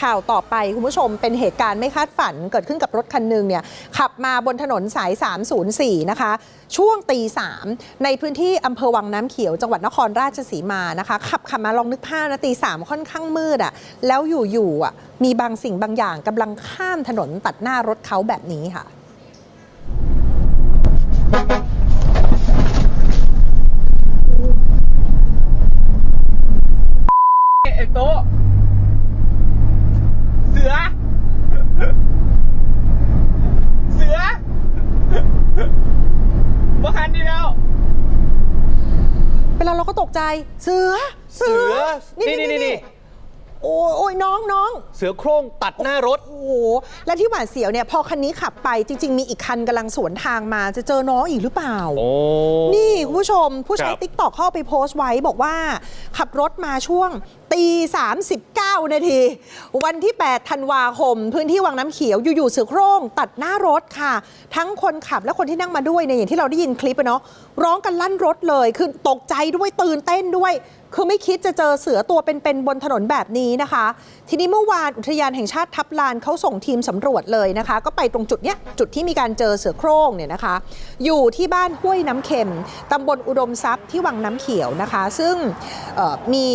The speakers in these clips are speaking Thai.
ข่าวต่อไป คุณผู้ชมเป็นเหตุการณ์ไม่คาดฝันเกิดขึ้นกับรถคันหนึ่งเนี่ยขับมาบนถนนสาย 304 นะคะ ช่วงตีสามในพื้นที่อำเภอวังน้ำเขียวจังหวัดนครราชสีมานะคะ ขับขับมาลองนึกภาพนะตีสามค่อนข้างมืดอะ่ะแล้วอยู่ๆอะมีบางสิ่งบางอย่างกำลังข้ามถนนตัดหน้ารถเขาแบบนี้ค่ะไอ้โต๊ะเสือ เสือบ่คันดีแล้ว เวลาเราก็ตกใจเสือ เสือ นี่นี่นี่ โอ้ยโอ้ยน้องน้องเสือโคร่งตัดหน้ารถ โอ้โหและที่หวาดเสียวเนี่ยพอคันนี้ขับไปจริง ๆ มีอีกคันกำลังสวนทางมาจะเจอน้องอีกหรือเปล่า โอ้ นี่คุณผู้ชมผู้ใช้ครับ ติ๊กตอกเข้าไปโพสต์ไว้บอกว่า ขับรถมาช่วงตี39 นาที วันที่ 8 ธันวาคม พื้นที่วังน้ำเขียวอยู่ๆเสือโคร่งตัดหน้ารถค่ะ ทั้งคนขับและคนที่นั่งมาด้วยเนี่ยอย่างที่เราได้ยินคลิปอะเนาะร้องกันลั่นรถเลยคือตกใจด้วยตื่นเต้นด้วย คือไม่คิดจะเจอเสือตัวเป็นๆบนถนนแบบนี้นะคะ ทีนี้เมื่อวานอุทยานแห่งชาติทับลานเขาส่งทีมสำรวจเลยนะคะ ก็ไปตรงจุดเนี้ยจุดที่มีการเจอเสือโคร่งเนี่ยนะคะ อยู่ที่บ้านห้วยน้ำเค็มตำบลอุดมทรัพย์ที่วังน้ำเขียวนะคะ ซึ่งมี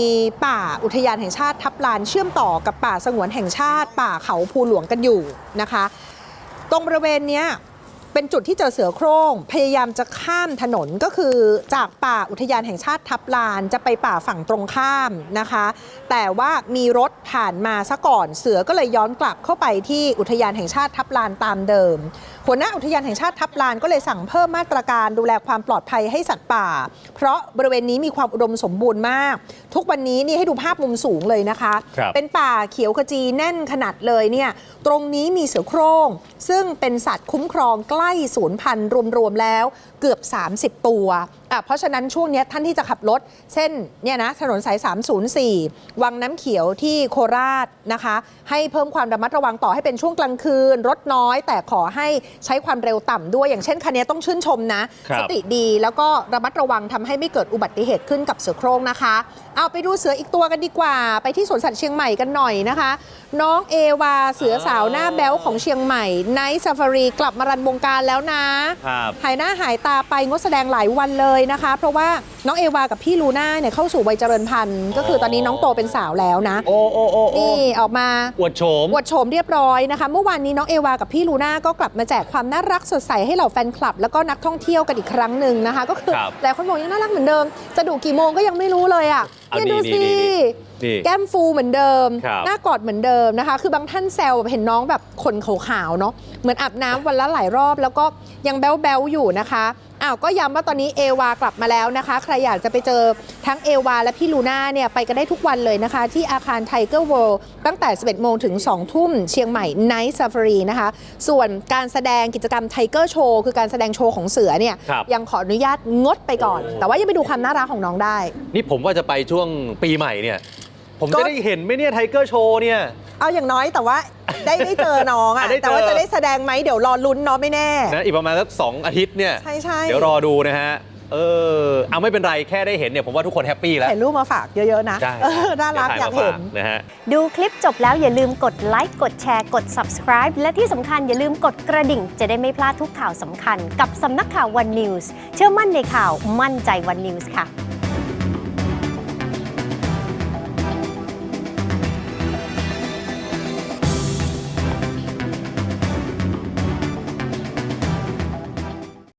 ป่าอุทยานแห่งชาติทับลานเชื่อมต่อกับป่าสงวนแห่งชาติ ป่าเขาภูหลวงกันอยู่นะคะ ตรงบริเวณเนี้ย เป็นจุดที่เจอเสือโคร่งพยายามจะข้ามถนนก็คือจากป่าอุทยานแห่งชาติทับลานจะไปป่าฝั่งตรงข้ามนะคะ แต่ว่ามีรถผ่านมาซะก่อนเสือก็เลยย้อนกลับเข้าไปที่อุทยานแห่งชาติทับลานตามเดิม หัวหน้าอุทยานแห่งชาติทับลานก็เลยสั่งเพิ่มมาตรการดูแลความปลอดภัยให้สัตว์ป่า เพราะบริเวณนี้มีความอุดมสมบูรณ์มาก ทุกวันนี้นี่ให้ดูภาพมุมสูงเลยนะคะครับเป็นป่าเขียวขจีแน่นขนาดเลยเนี่ยตรงนี้มีเสือโคร่งซึ่งเป็นสัตว์คุ้มครองใกล้สูญพันธุ์รวมๆแล้วเกือบ 30 ตัว อะเพราะฉะนั้นช่วงเนี้ยท่านที่จะขับรถเส้นเนี่ยนะถนนสาย 304 วังน้ำเขียวที่โคราชนะคะ ให้เพิ่มความระมัดระวังต่อให้เป็นช่วงกลางคืน รถน้อยแต่ขอให้ใช้ความเร็วต่ำด้วย อย่างเช่นคันนี้ต้องชื่นชมนะ ครับ สติดีแล้วก็ระมัดระวังทำให้ไม่เกิดอุบัติเหตุขึ้นกับเสือโคร่งนะคะ เอาไปดูเสืออีกตัวกันดีกว่า ไปที่สวนสัตว์เชียงใหม่กันหน่อยนะคะ น้องเอวาเสือสาวหน้าแบ๊วของเชียงใหม่ไนท์ซาฟารีกลับมารันวงการแล้วนะ ครับ หายหน้าหายตาไปงดแสดงหลายวันเลยนะคะ เพราะว่าน้องเอวากับพี่ลูน่าเนี่ยเข้าสู่วัยเจริญพันธุ์ ก็คือตอนนี้น้องโตเป็นสาวแล้วนะ โอ้โอ้โอ้โอ้นี่ออกมาอวดโฉม อวดโฉมเรียบร้อยนะคะ เมื่อวานนี้น้องเอวากับพี่ลูน่าก็กลับมาแจกความน่ารักสดใสให้เหล่าแฟนคลับ แล้วก็นักท่องเที่ยวกันอีกครั้งหนึ่งนะคะ ก็คือครับหลายคนบอกยังน่ารักเหมือนเดิม จะดูกี่โมงก็ยังไม่รู้เลยอะเอาเนี่ยนี่ดูนี่สินี่นี่แก้มฟูเหมือนเดิม ครับ หน้ากอดเหมือนเดิมนะคะ คือบางท่านแซวแบบเห็นน้องแบบขนขาวๆเนาะเหมือนอาบน้ำวันละหลายรอบ แล้วก็ยังแบ๊วๆอยู่นะคะ อ้าวก็ย้ำว่าตอนนี้เอวากลับมาแล้วนะคะ ใครอยากจะไปเจอทั้งเอวาและพี่ลูน่าเนี่ยไปกันได้ทุกวันเลยนะคะ ที่อาคารไทเกอร์เวิลด์ตั้งแต่ 11 โมงถึง 2 ทุ่มเชียงใหม่ไนท์ซ a ฟ a รีนะคะ ส่วนการแสดงกิจกรรมไทเกอร์โชว์คือการแสดงโชว์ของเสือเนี่ยครับยังขออนุญาตงดไปก่อน แต่ว่ายังไปดูความน่ารักของน้องได้ นี่ผมว่าจะไปช่วงปีใหม่เนี่ย ผมก็ จะได้เห็นไหมเนี่ยไทเกอร์โชว์เนี่ย เอาอย่างน้อยแต่ว่า ได้ได้เจอน้องอะอะได้เจอ แต่ว่าจะได้แสดงไหมเดี๋ยวรอลุ้นเนาะไม่แน่ นะอีกประมาณสักสองอาทิตย์เนี่ยใช่ใช่ เดี๋ยวรอดูนะฮะ เออเอาไม่เป็นไรแค่ได้เห็นเนี่ยผมว่าทุกคนแฮปปี้แล้วเห็นรูปมาฝากเยอะๆนะใช่เออน่ารักอยากดี๋วถ่มเห็นฝนะฮะ ดูคลิปจบแล้วอย่าลืมกดไลค์ กดแชร์ กด subscribe และที่สำคัญอย่าลืมกดกระดิ่ง จะได้ไม่พลาดทุกข่าวสำคัญ กับสำนักข่าว One News เชื่อมั่นในข่าวมั่นใจ One News ค่ะ